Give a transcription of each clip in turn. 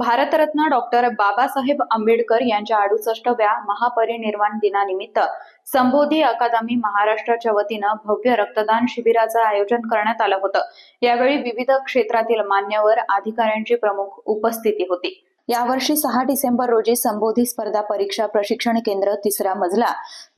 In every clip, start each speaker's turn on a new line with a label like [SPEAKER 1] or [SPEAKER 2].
[SPEAKER 1] Bharat Ratna doctor Babasaheb Ambedkar यांच्या अडुसष्टव्या महापरिनिर्वाण दिनानिमित्त संबोधी अकादमी महाराष्ट्राच्या वतीनं भव्य रक्तदान शिबिराचं आयोजन करण्यात आलं होतं. यावेळी विविध क्षेत्रातील मान्यवर अधिकाऱ्यांची प्रमुख उपस्थिती होती. यावर्षी सहा डिसेंबर रोजी संबोधी स्पर्धा परीक्षा प्रशिक्षण केंद्र तिसरा मजला.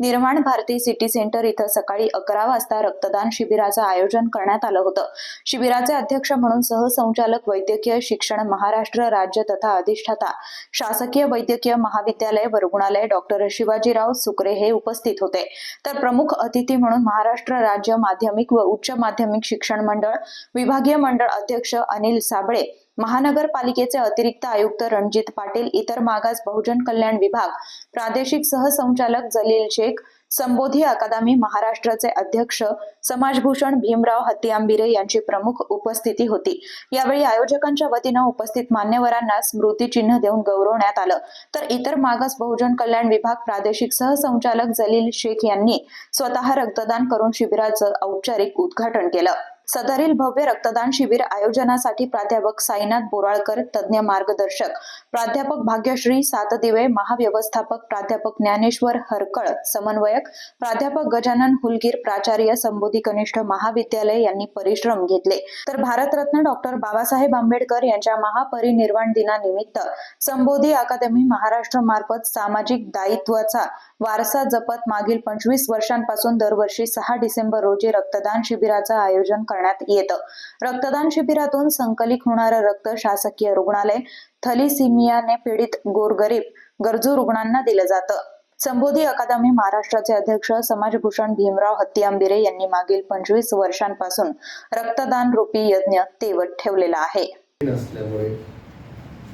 [SPEAKER 1] निर्माण भारती सिटी सेंटर इथं सकाळी अकरा वाजता रक्तदान शिबिराचं आयोजन करण्यात आलं होतं. शिबिराचे अध्यक्ष म्हणून सहसंचालक वैद्यकीय शिक्षण महाराष्ट्र राज्य तथा अधिष्ठाता शासकीय वैद्यकीय महाविद्यालय व रुग्णालय डॉक्टर शिवाजीराव सुकरे हे उपस्थित होते. तर प्रमुख अतिथी म्हणून महाराष्ट्र राज्य माध्यमिक व उच्च माध्यमिक शिक्षण मंडळ विभागीय मंडळ अध्यक्ष अनिल साबळे महानगरपालिकेचे अतिरिक्त आयुक्त रणजित पाटील इतर मागास बहुजन कल्याण विभाग प्रादेशिक सहसंचालक जलील शेख संबोधी अकादमी महाराष्ट्राचे अध्यक्ष समाजभूषण भीमराव हत्तीआंबिरे यांची प्रमुख उपस्थिती होती. यावेळी आयोजकांच्या वतीनं उपस्थित मान्यवरांना स्मृतिचिन्ह देऊन गौरवण्यात आलं. तर इतर मागास बहुजन कल्याण विभाग प्रादेशिक सहसंचालक जलील शेख यांनी स्वतः रक्तदान करून शिबिराचं औपचारिक उद्घाटन केलं. सदरील भव्य रक्तदान शिबिर आयोजनासाठी प्राध्यापक साईनाथ बोराळकर तज्ज्ञ मार्गदर्शक प्राध्यापक भाग्यश्री सातदिवे महाव्यवस्थापक प्राध्यापक ज्ञानेश्वर हरकळ समन्वयक प्राध्यापक गजानन हुलगीर प्राचार्य संबोधी कनिष्ठ महाविद्यालय यांनी परिश्रम घेतले. तर भारतरत्न डॉक्टर बाबासाहेब आंबेडकर यांच्या महापरिनिर्वाण दिनानिमित्त संबोधी अकादमी महाराष्ट्र मार्फत सामाजिक दायित्वाचा वारसा जपत मागील पंचवीस वर्षांपासून दरवर्षी सहा डिसेंबर रोजी रक्तदान शिबिराचं आयोजन करण्यात येतं. रक्तदान शिबिरातून संकलित होणारं रक्त शासकीय रुग्णालय थलिसिमियाने पीडित गोरगरीब गरजू रुग्णांना दिलं जातं. संबोधी अकादमी महाराष्ट्राचे अध्यक्ष समाजभूषण भीमराव हत्तीआंबिरे यांनी मागील पंचवीस वर्षांपासून रक्तदान रूपी यज्ञ तेवत ठेवलेला आहे.
[SPEAKER 2] नसल्यामुळे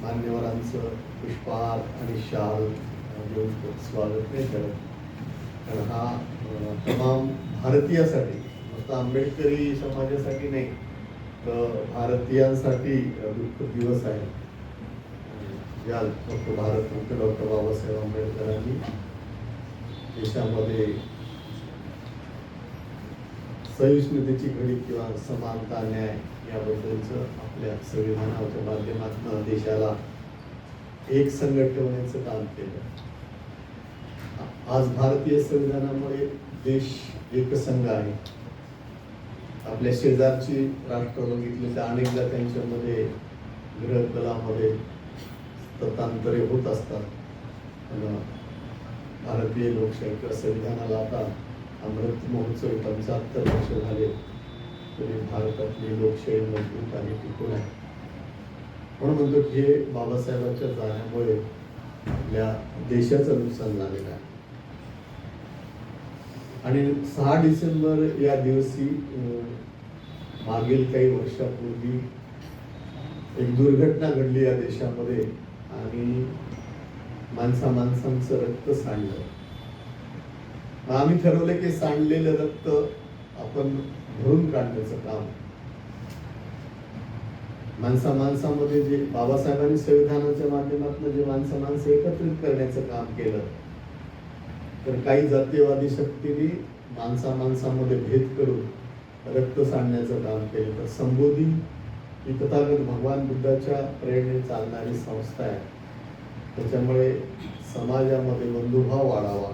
[SPEAKER 2] मान्यवरांचं पुष्पहार आणि शाल स्वागत नाही करत. कारण हा तमाम भारतीयासाठी फक्त आंबेडकरी समाजासाठी नाही तर भारतीयांसाठी दुःख दिवस आहे. ज्या फक्त भारत मुख्य डॉक्टर बाबासाहेब आंबेडकरांनी देशामध्ये सहिष्णुतेची घडी किंवा समानता न्याय याबद्दलचं आपल्या संविधानाच्या माध्यमातून देशाला एक संघट ठेवण्याचं काम केलं. आज भारतीय संविधानामुळे देश एकसंघ आहे. आपल्या शेजारची राष्ट्र बघितली तर अनेकदा त्यांच्यामध्ये गृहकलामध्ये ततांतरे होत असतात. भारतीय लोकशाही किंवा संविधानाला आता अमृत महोत्सव पंचाहत्तर वर्ष झाले तरी भारतातली लोकशाही मजबूत आणि टिकून आहे. म्हणून म्हणतो की हे बाबासाहेबांच्या जाण्यामुळे आपल्या देशाचं नुकसान झालेलं आहे. आणि सहा डिसेंबर या दिवशी मागील काही वर्षापूर्वी एक दुर्घटना घडली या देशामध्ये आणि माणसा माणसांचं रक्त सांडलं. मग आम्ही ठरवलं की सांडलेलं रक्त आपण भरून काढण्याचं काम. माणसा माणसामध्ये जे बाबासाहेबांनी संविधानाच्या माध्यमातून जे माणसा माणसं एकत्रित करण्याचं काम केलं तर काही जातीयवादी शक्तीने माणसा माणसामध्ये भेद करून रक्त सांडण्याचं काम केलं. तर संबोधी ही तथागत भगवान बुद्धाच्या प्रेरणे चालणारी संस्था आहे. त्याच्यामुळे समाजामध्ये बंधुभाव वाढावा.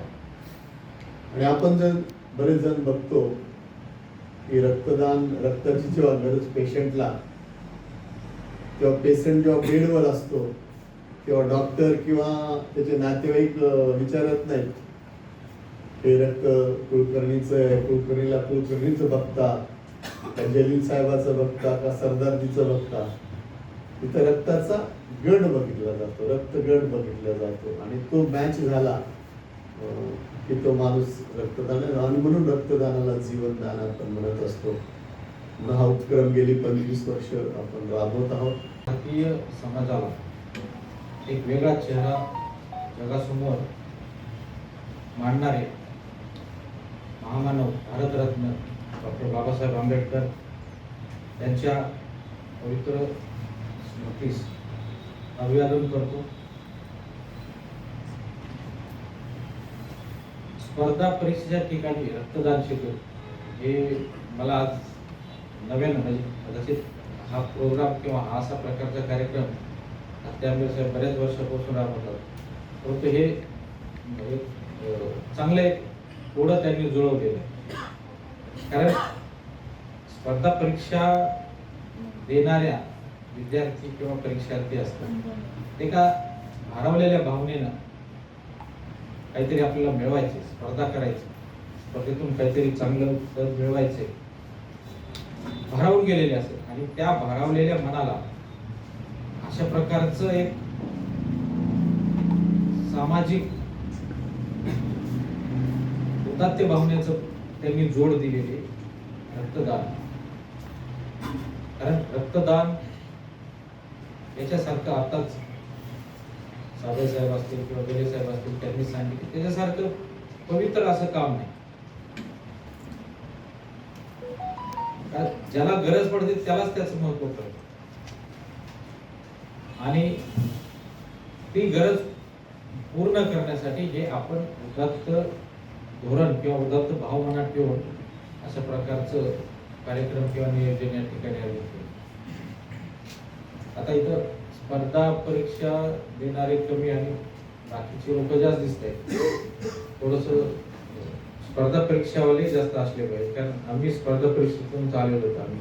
[SPEAKER 2] आणि आपण जर बरेच जण बघतो की रक्तदान रक्ताची जेव्हा गरज पेशंटला किंवा पेशंट जेव्हा बेडवर असतो किंवा डॉक्टर किंवा त्याचे नातेवाईक विचारत नाहीत. प्रेरक कुलकर्णीचं आहे. कुलकर्णीला कुलकर्णीचं बघता. का जलील साहेबाचं बघता का सरदारजीचं बघता? तिथं रक्ताचा गड बघितला जातो. रक्तगड बघितला जातो. आणि तो मॅच झाला की तो माणूस रक्तदान आणि म्हणून रक्तदानाला जीवनदान आपण म्हणत असतो. म्हणून हा उपक्रम गेली पंचवीस वर्ष आपण राबवत आहोत.
[SPEAKER 3] भारतीय समाजाला एक वेगळा चेहरा जगासमोर मांडणारे महामानव भारतरत्न डॉक्टर बाबासाहेब आंबेडकर यांच्या पवित्र स्मृतीस अभिवादन करतो. स्पर्धा परीक्षेच्या ठिकाणी रक्तदान शिबिर हे मला आज नव्यानं म्हणजे कदाचित हा प्रोग्राम किंवा हा असा प्रकारचा कार्यक्रम हत्यांबे साहेब बऱ्याच वर्षापासून राबवतात. परंतु हे म्हणजे, चांगले थोडं त्यांनी जुळवलेलं आहे कारण स्पर्धा परीक्षा देणाऱ्या विद्यार्थी किंवा परीक्षार्थी असतात. एका का भारावलेल्या भावनेनं काहीतरी आपल्याला मिळवायचे स्पर्धा करायची स्पर्धेतून काहीतरी चांगलं पद मिळवायचे. भारावून गेलेले असतात आणि त्या भारावलेल्या मनाला अशा प्रकारचं एक सामाजिक औदात्य भावनेचं त्यांनी जोड दिलेले रक्तदान. कारण रक्तदान याच्यासारखं आताच साधे साहेब असतील किंवा बेले साहेब असतील त्यांनी सांगितलं. त्याच्यासारखं पवित्र असं काम नाही. ज्याला गरज पडते त्यालाच त्याचं महत्त्व कळतं. आणि ती गरज पूर्ण करण्यासाठी हे आपण उदात्त धोरण किंवा उदात्त भाव मनात ठेवून अशा प्रकारचं कार्यक्रम किंवा नियोजन या ठिकाणी आयोजित होते आता इथं स्पर्धा परीक्षा देणारे कमी आणि बाकीचे लोक जास्त दिसत आहेत. थोडस स्पर्धा परीक्षावाले जास्त असले पाहिजे कारण आम्ही स्पर्धा परीक्षेतून चाललेलो होतो आम्ही.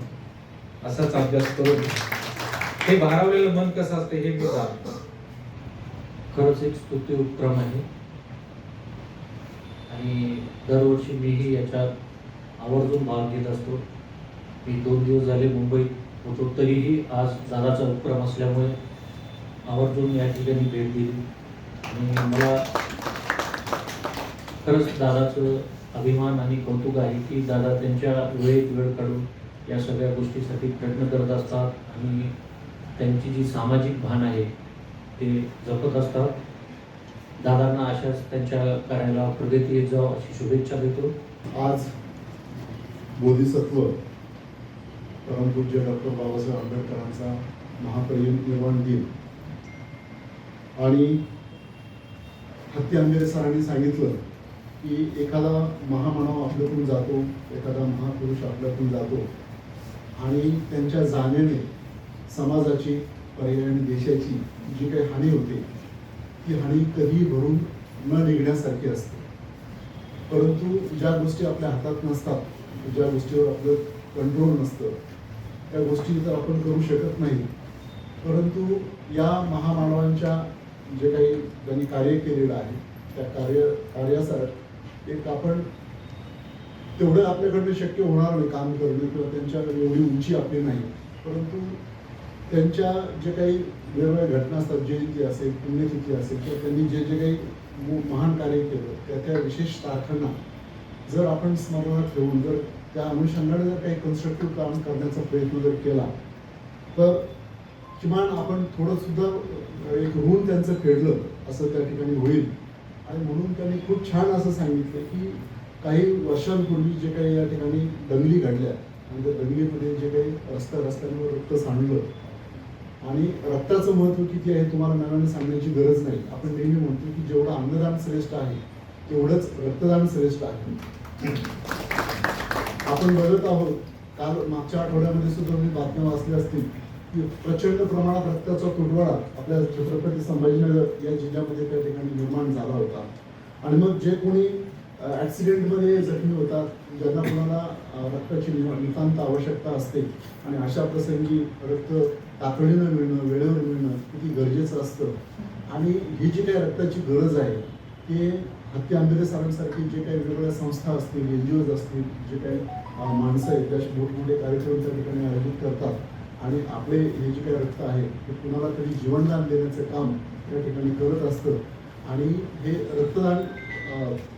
[SPEAKER 3] असाच अभ्यास करून हे भारावलेलं मन कसं असतं हे मी जाणतो.
[SPEAKER 4] खरंच एक स्तुती उपक्रम आहे. आणि दरवर्षी मीही याच्यात आवर्जून भाग घेत असतो. मी दोन दिवस झाले मुंबईत होतो तरीही आज दादाचा उपक्रम असल्यामुळे आवर्जून या ठिकाणी भेट दिली. आणि मला खरंच दादाचं अभिमान आणि कौतुक आहे की दादा त्यांच्या वेळेत वेळ काढून या सगळ्या गोष्टीसाठी प्रयत्न करत असतात आणि त्यांची जी सामाजिक भान आहे ते जपत असतात. दादांना अशाच त्यांच्या कार्याला प्रगती येत जाव अशी शुभेच्छा देतो.
[SPEAKER 5] आज बोधिसत्व परमपूज्य डॉक्टर बाबासाहेब आंबेडकरांचा महापरिनिर्वाण दिन आणि हत्ती आंबेरे सरांनी सांगितलं की एखादा महामानव आपल्याकडून जातो एखादा महापुरुष आपल्याकडून जातो आणि त्यांच्या जाण्याने समाजाची पर्यायाने देशाची जी काही हानी होते ती हानी कधी भरून न निघण्यासारखी असते. परंतु ज्या गोष्टी आपल्या हातात नसतात ज्या गोष्टीवर आपलं कंट्रोल नसतं त्या गोष्टी तर आपण करू शकत नाही. परंतु या महामानवांच्या जे काही त्यांनी कार्य केलेलं आहे त्या कार्य कार्यासाठी एक आपण तेवढं आपल्याकडनं शक्य होणार नाही काम करणं किंवा त्यांच्याकडे एवढी उंची आपली नाही. परंतु त्यांच्या जे काही वेगवेगळ्या घटना असतात जयंती असेल पुण्यतिथी असेल किंवा त्यांनी जे जे काही महान कार्य केलं त्या त्या विशेष तारखांना जर आपण स्मरणात ठेवून जर त्या अनुषंगाने जर काही कन्स्ट्रक्टिव्ह काम करण्याचा प्रयत्न जर केला तर किमान आपण थोडंसुद्धा एक ऋण त्यांचं फेडलं असं त्या ठिकाणी होईल. आणि म्हणून त्यांनी खूप छान असं सांगितलं की काही वर्षांपूर्वी जे काही या ठिकाणी दंगली घडल्या आणि त्या दंगलीमध्ये जे काही रस्त्या रस्त्यांवर रक्त सांडलं आणि रक्ताचं महत्त्व किती आहे तुम्हाला मॅडमने सांगण्याची गरज नाही. आपण नेहमी म्हणतो की जेवढं अन्नदान श्रेष्ठ आहे तेवढंच रक्तदान श्रेष्ठ आहे. आपण बघत आहोत काल मागच्या आठवड्यामध्ये सुद्धा तुम्ही बातम्या वाचल्या असतील की प्रचंड प्रमाणात रक्ताचा तुटवडा आपल्या छत्रपती संभाजीनगर या जिल्ह्यामध्ये त्या ठिकाणी निर्माण झाला होता. आणि मग जे कोणी ॲक्सिडेंटमध्ये जखमी होतात ज्यांना कोणाला रक्ताची नितांत आवश्यकता असते आणि अशा प्रसंगी रक्त तातडीनं मिळणं वेळेवर मिळणं किती गरजेचं असतं. आणि ही जी काही रक्ताची गरज आहे ते हत्ती आंबेरे सरांसारखी जे काही वेगवेगळ्या संस्था असतील एन जी ओज असतील जे काही माणसं आहेत त्या मोठमोठे कार्यक्रम त्या ठिकाणी आयोजित करतात. आणि आपले हे जे काही रक्त आहे ते कुणाला तरी जीवनदान देण्याचं काम त्या ठिकाणी करत असतं. आणि हे रक्तदान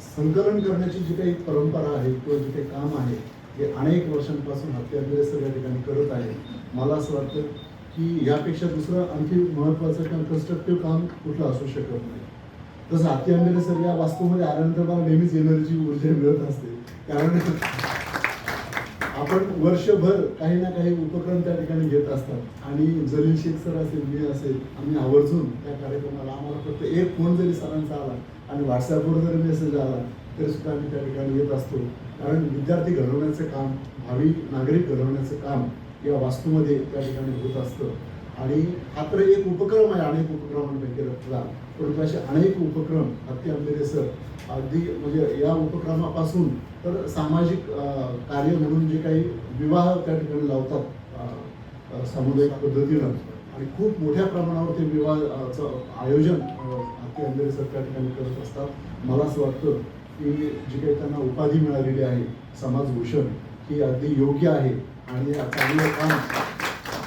[SPEAKER 5] संकलन करण्याची जी काही परंपरा आहे किंवा जे काही काम आहे हे अनेक वर्षांपासून हत्या सर या ठिकाणी करत आहे मला असं वाटतं की यापेक्षा दुसरं आणखी महत्त्वाचं किंवा कन्स्ट्रक्टिव्ह काम कुठलं असू शकत नाही. तसं हाती आंबेले सर या वास्तूमध्ये आल्यानंतर मला नेहमीच एनर्जी ऊर्जा मिळत असते. कारण आपण वर्षभर काही ना काही उपक्रम त्या ठिकाणी घेत असतात. आणि जलील शेख सर असेल मी असेल आम्ही आवर्जून त्या कार्यक्रमाला आम्हाला फक्त एक फोन जरी सरांचा आला आणि व्हॉट्सॲपवर जरी मेसेज आला तरी सुद्धा आम्ही त्या ठिकाणी येत असतो. कारण विद्यार्थी घडवण्याचं काम भावी नागरिक घडवण्याचं काम किंवा वास्तूमध्ये त्या ठिकाणी होत असतं. आणि हा तर एक उपक्रम आहे अनेक उपक्रमांपैकी रक्तदान परंतु असे अनेक उपक्रम हत्ती आंबेरे सर अगदी म्हणजे या उपक्रमापासून तर सामाजिक कार्य म्हणून जे काही विवाह त्या ठिकाणी लावतात सामुदायिक पद्धतीनं. आणि खूप मोठ्या प्रमाणावर ते विवाहाचं आयोजन हत्ती आंबेरे सर त्या ठिकाणी करत असतात. मला असं वाटतं की जी काही त्यांना उपाधी मिळालेली आहे समाजभूषण ही अगदी योग्य आहे. आणि या चांगलं काम